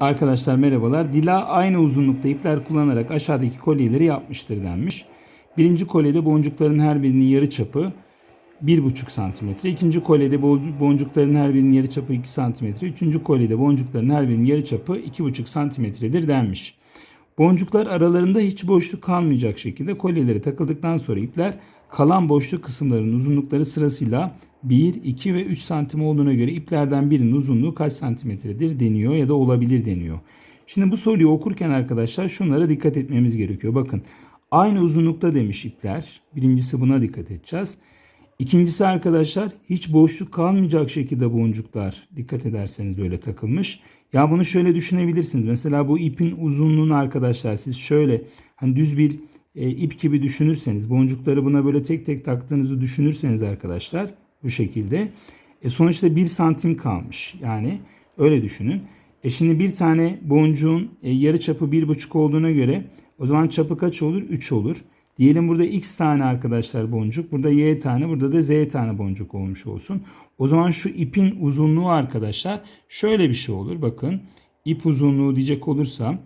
Arkadaşlar merhabalar. Dila aynı uzunlukta ipler kullanarak aşağıdaki kolyeleri yapmıştır denmiş. Birinci kolyede boncukların her birinin yarı çapı 1,5 santimetre. İkinci kolyede bo- boncukların her birinin yarı çapı 2 santimetre. Üçüncü kolyede boncukların her birinin yarı çapı 2,5 santimetredir denmiş. Boncuklar aralarında hiç boşluk kalmayacak şekilde kolyelere takıldıktan sonra ipler kalan boşluk kısımların uzunlukları sırasıyla 1, 2 ve 3 santim olduğuna göre iplerden birinin uzunluğu kaç santimetredir deniyor ya da olabilir deniyor. Şimdi bu soruyu okurken arkadaşlar şunlara dikkat etmemiz gerekiyor. Bakın aynı uzunlukta demiş ipler. Birincisi buna dikkat edeceğiz. İkincisi arkadaşlar hiç boşluk kalmayacak şekilde boncuklar dikkat ederseniz böyle takılmış. Ya bunu şöyle düşünebilirsiniz. Mesela bu ipin uzunluğunu arkadaşlar siz şöyle hani düz bir e, ip gibi düşünürseniz boncukları buna böyle tek tek taktığınızı düşünürseniz arkadaşlar bu şekilde e, sonuçta bir santim kalmış. Yani öyle düşünün. E şimdi bir tane boncuğun e, yarı çapı bir buçuk olduğuna göre o zaman çapı kaç olur? 3 olur. Diyelim burada x tane arkadaşlar boncuk. Burada y tane. Burada da z tane boncuk olmuş olsun. O zaman şu ipin uzunluğu arkadaşlar şöyle bir şey olur. Bakın ip uzunluğu diyecek olursam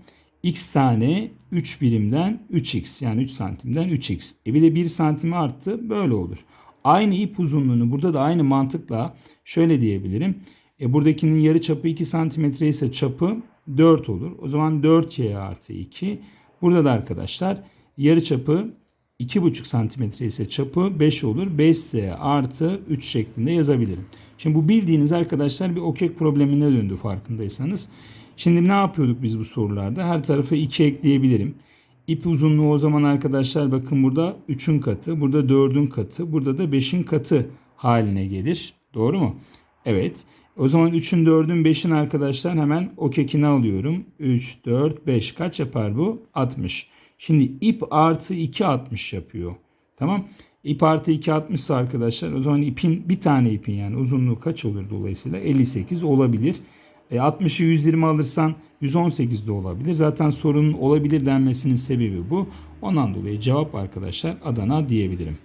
x tane 3 birimden 3x yani 3 santimden 3x. E bir de 1 santimi arttı böyle olur. Aynı ip uzunluğunu burada da aynı mantıkla şöyle diyebilirim. E buradakinin yarı çapı 2 santimetre ise çapı 4 olur. O zaman 4y artı 2. Burada da arkadaşlar yarı çapı 2,5 santimetre ise çapı 5 olur. 5s artı 3 şeklinde yazabilirim. Şimdi bu bildiğiniz arkadaşlar bir okek problemine döndü farkındaysanız. Şimdi ne yapıyorduk biz bu sorularda? Her tarafa 2 ekleyebilirim. İp uzunluğu o zaman arkadaşlar bakın burada 3'ün katı, burada 4'ün katı, burada da 5'in katı haline gelir. Doğru mu? Evet. O zaman 3'ün 4'ün 5'in arkadaşlar hemen o kekini alıyorum. 3, 4, 5 kaç yapar bu? 60. Şimdi ip artı 2 60 yapıyor. Tamam. İp artı 2 60 ise arkadaşlar o zaman ipin bir tane ipin yani uzunluğu kaç olur dolayısıyla 58 olabilir. E, 60'ı 120 alırsan 118 de olabilir. Zaten sorunun olabilir denmesinin sebebi bu. Ondan dolayı cevap arkadaşlar Adana diyebilirim.